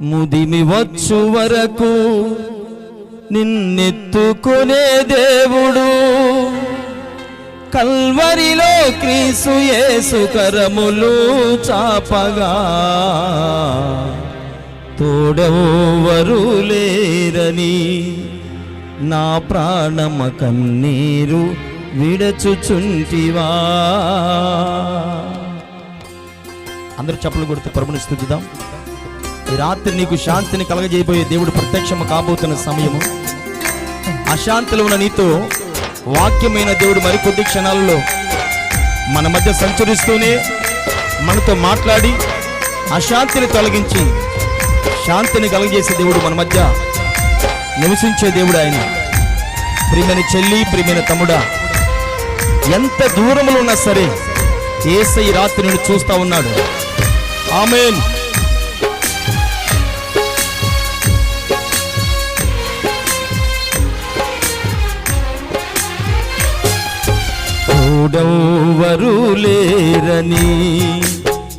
ముదిమి వచ్చు వరకు నిన్నెత్తుకునే దేవుడు. కల్వరిలో క్రీసు యేసు కరములు చాపగా. తోడవరు లేరని నా ప్రాణమ కన్నీరు విడచుచుంటివా. అందరూ చప్పలు కొడుతూ ప్రభుని స్థుతిద్దాం. ఈ రాత్రి నీకు శాంతిని కలగజేయబోయే దేవుడు ప్రత్యక్షము కాబోతున్న సమయము. అశాంతిలో ఉన్న నీతో వాక్యమైన దేవుడు మరికొద్ది క్షణాలలో మన మధ్య సంచరిస్తూనే మనతో మాట్లాడి అశాంతిని తొలగించి శాంతిని కలగజేసే దేవుడు మన మధ్య నివసించే దేవుడు ఆయన. ప్రియమైన చెల్లి ప్రియమైన తమ్ముడా ఎంత దూరంలో ఉన్నా సరే ఏసై రాత్రి నుండి చూస్తా ఉన్నాడు. ఆమెన్. లేరని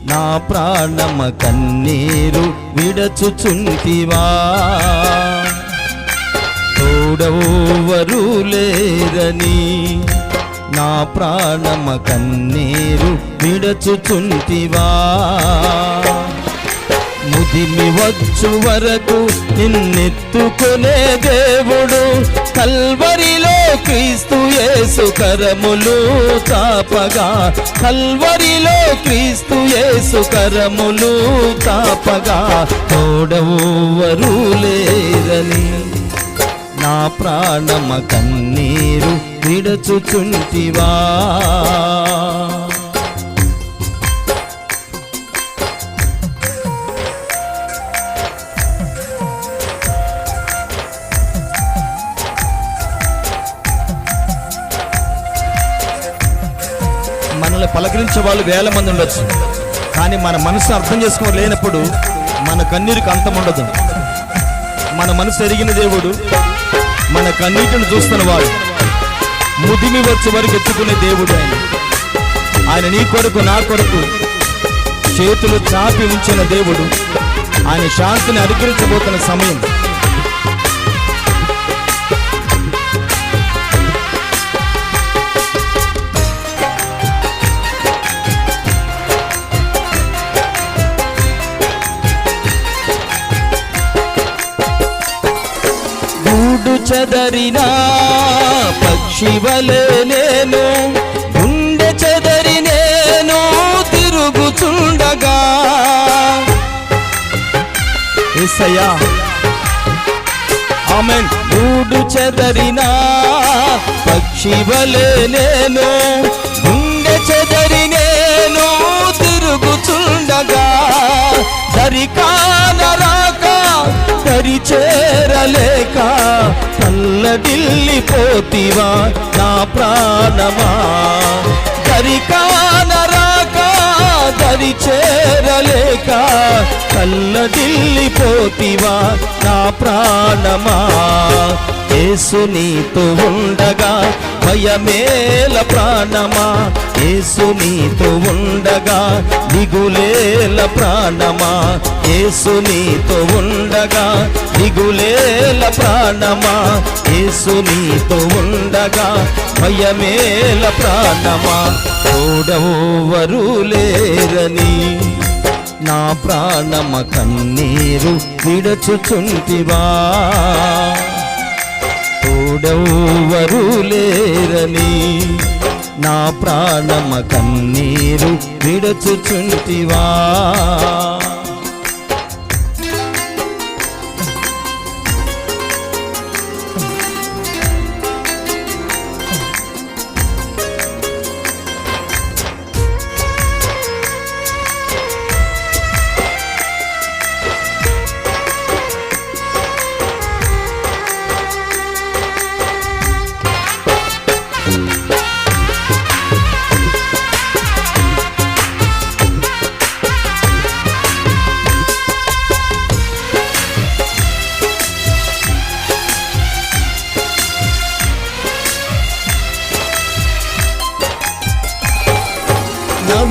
నా ప్రాణమ కన్నీరు విడచుచుంటివా? తోడవరు లేరని నా ప్రాణమ కన్నీరు విడచుచుంటివా? ముదిమి వచ్చు వరకు నిన్నెత్తుకునే దేవుడు కల్వరిలో క్రీస్తు యేసు కరములు తాపగా కల్వరిలో క్రీస్తు యేసు కరములు తాపగా తోడవరు లేరని నా ప్రాణమ కన్నీరు విడచుచుంటివా. మనల్ని పలకరించే వాళ్ళు వేల మంది ఉండొచ్చు. కానీ మన మనసు అర్థం చేసుకోలేనప్పుడు మన కన్నీరుకి అంతం ఉండదు. మన మనసు ఎరిగిన దేవుడు మన కన్నీటిని చూస్తున్న వాడు. ముదిమి వచ్చే వరకు ఎత్తుకునే దేవుడు ఆయన. ఆయన నీ కొరకు నా కొరకు చేతులు చాపి ఉంచిన దేవుడు. ఆయన శాంతిని అనుగ్రహించబోతున్న సమయం. చెదరినా? పక్షి పక్షివలే నేను గుండె చెదరి నేను తిరుగుచుండగా ఏసయ్యా. ఆమె గూడు చెదరిన? పక్షివలే నేను దరికానరాక దరి చేరలేక తల్లడిల్లిపోతివా నా ప్రాణమా? దరికానరాక దరి చేరలేక కల్లడిల్లిపోతివా నా ప్రాణమా? యేసు నీతో ఉండగా భయమేల ప్రాణమా? యేసు నీతో ఉండగా దిగులేల ప్రాణమా? యేసు నీతో ఉండగా దిగులేల ప్రాణమా? యేసు నీతో ఉండగా భయమేల ప్రాణమా? తోడవరు లేరని నా ప్రాణమ కన్నీరు విడచుచుంటివా? తోడెవ్వరు లేరని నా ప్రాణమ కన్నీరు విడచుచుంటివా?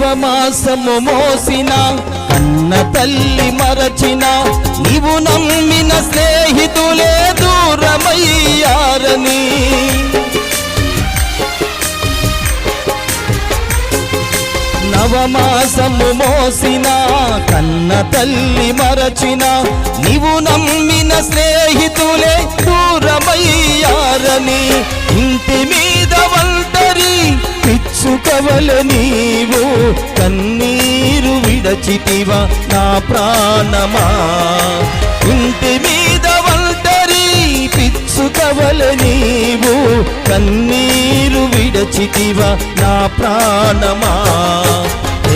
నవమాసము మోసిన కన్న తల్లి మరచిన నీవు నమ్మిన స్నేహితులే దూరమయ్యారని. నవమాసము మోసిన కన్న తల్లి మరచిన నీవు నమ్మిన స్నేహితులే దూరమయ్యారని. ఇంటి మీద ఒంటరి పిచ్చుకవల నీవు కన్నీరు విడచితివా నా ప్రాణమా? ఇంటి మీద ఒంటరి పిచ్చుకవల నీవు కన్నీరు విడచితివా నా ప్రాణమా?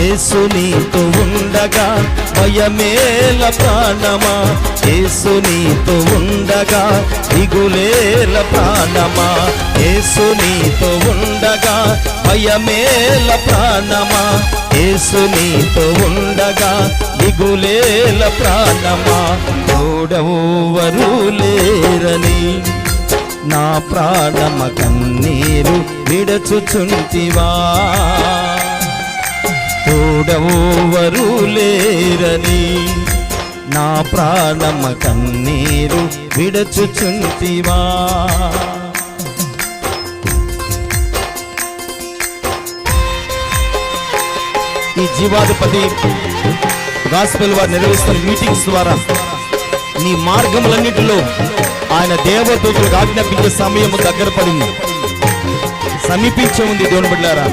యేసు నీతో ఉండగా భయమేల ప్రాణమా? యేసు నీతో ఉండగా దిగులేల ప్రాణమా? ఏసు నీతో ఉండగా భయమేల ప్రాణమా? ఏసు నీతో ఉండగా దిగులేల ప్రాణమా? తోడవరు లేరని నా ప్రాణమ కన్నీరు విడచుచుంటివా? తోడవరు లేరని నా ప్రాణమ కన్నీరు విడచుచుంటివా? ఈ జీవాధిపతి గాస్పెల్ వారు నిర్వహిస్తున్న మీటింగ్స్ ద్వారా నీ మార్గములన్నిటిలో ఆయన దేవదూతులకు ఆజ్ఞాపించే సమయము దగ్గర పడింది. సమీపించే ఉంది దేవుని బిడ్డారా.